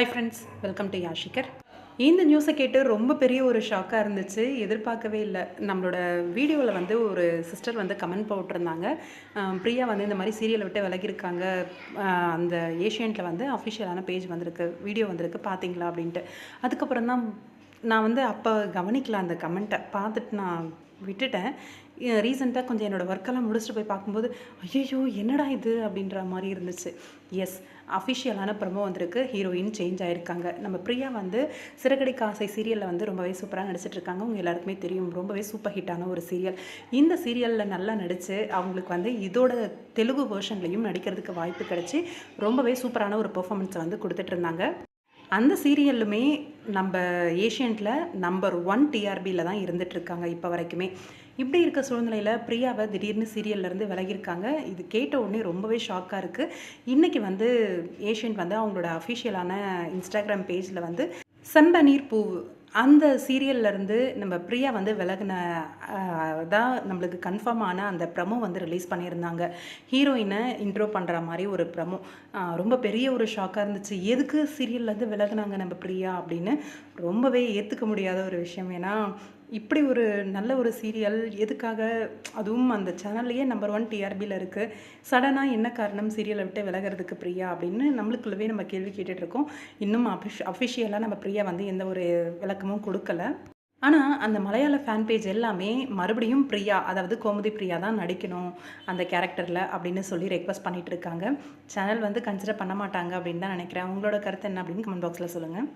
Hi friends welcome to யாஷிகர் இந்த நியூஸை கேட்டு ரொம்ப பெரிய ஒரு ஷாக்காக இருந்துச்சு. எதிர்பார்க்கவே இல்லை. நம்மளோட வீடியோவில் வந்து ஒரு சிஸ்டர் வந்து கமெண்ட் போட்டிருந்தாங்க. பிரியா வந்து இந்த மாதிரி சீரியலை விட்டு விலகியிருக்காங்க. அந்த ஏஷியன்ட்டில் வந்து அஃபிஷியலான பேஜ் வந்திருக்கு. வீடியோ வந்திருக்கு. பார்த்தீங்களா அப்படின்ட்டு. அதுக்கப்புறம் தான் நான் வந்து அப்போ கவனிக்கல அந்த கமெண்ட்டை. பார்த்துட்டு நான் விட்டுட்டேன். ரீசெண்டாக கொஞ்சம் என்னோடய ஒர்க்கெல்லாம் முடிச்சுட்டு போய் பார்க்கும்போது ஐயோ என்னடா இது? அப்படின்ற மாதிரி இருந்துச்சு. எஸ் அஃபிஷியலான ப்ரமோ வந்திருக்கு. ஹீரோயின் சேஞ்ச் ஆகிருக்காங்க நம்ம பிரியா வந்து சிறகடி காசை சீரியலில் வந்து ரொம்பவே சூப்பராக நடிச்சிட்ருக்காங்க உங்கள் எல்லாருக்குமே தெரியும். ரொம்பவே சூப்பர் ஹிட்டான ஒரு சீரியல் இந்த சீரியலில் நல்லா நடித்து அவங்களுக்கு வந்து இதோட தெலுங்கு வேர்ஷன்லையும் நடிக்கிறதுக்கு வாய்ப்பு கிடச்சி ரொம்பவே சூப்பரான ஒரு பெர்ஃபார்மன்ஸை வந்து கொடுத்துட்ருந்தாங்க அந்த சீரியல்லுமே நம்ம ஏஷியன்ட்டில் நம்பர் ஒன் டிஆர்பியில் தான் இருந்துகிட்ருக்காங்க இப்போ வரைக்குமே. இப்படி இருக்க சூழ்நிலையில் பிரியாவை திடீர்னு சீரியல்லேருந்து விலகியிருக்காங்க. இது கேட்ட உடனே ரொம்பவே ஷாக்காக இருக்குது இன்றைக்கி வந்து ஏஷியன்ட் வந்து அவங்களோட அஃபிஷியலான இன்ஸ்டாகிராம் பேஜில் வந்து செம்பனீர் பூ அந்த சீரியல்லேருந்து நம்ம பிரியா வந்து விலகின தான் நம்மளுக்கு கன்ஃபார்ம் ஆன அந்த ப்ரமோ வந்து ரிலீஸ் பண்ணியிருந்தாங்க. ஹீரோயினை இன்ட்ரோ பண்ணுற மாதிரி ஒரு ப்ரமோ ரொம்ப பெரிய ஒரு ஷாக்காக இருந்துச்சு. எதுக்கு சீரியல்லேருந்து விலகுனாங்க நம்ம பிரியா அப்படின்னு ரொம்பவே ஏற்றுக்க முடியாத ஒரு விஷயம். ஏன்னா இப்படி ஒரு நல்ல ஒரு சீரியல் எதுக்காக? அதுவும் அந்த சேனல்லையே நம்பர் ஒன் டிஆர்பியில் இருக்குது சடனாக என்ன காரணம் சீரியலை விட்டு விலகிறதுக்கு பிரியா அப்படின்னு நம்மளுக்குள்ளவே நம்ம கேள்வி கேட்டுட்ருக்கோம் இன்னும் அஃபிஷ் அஃபிஷியலாக நம்ம பிரியா வந்து எந்த ஒரு விளக்கமும் கொடுக்கல. ஆனால் அந்த மலையாள ஃபேன் பேஜ் எல்லாமே மறுபடியும் பிரியா அதாவது கோமதி பிரியா தான் நடிக்கணும் அந்த கேரக்டரில் அப்படின்னு சொல்லி ரெக்வஸ்ட் பண்ணிகிட்டு இருக்காங்க. சேனல் வந்து கன்சிடர் பண்ண மாட்டாங்க அப்படின்னு தான் நினைக்கிறேன். உங்களோட கருத்து என்ன அப்படின்னு கமெண்ட் பாக்ஸில் சொல்லுங்கள்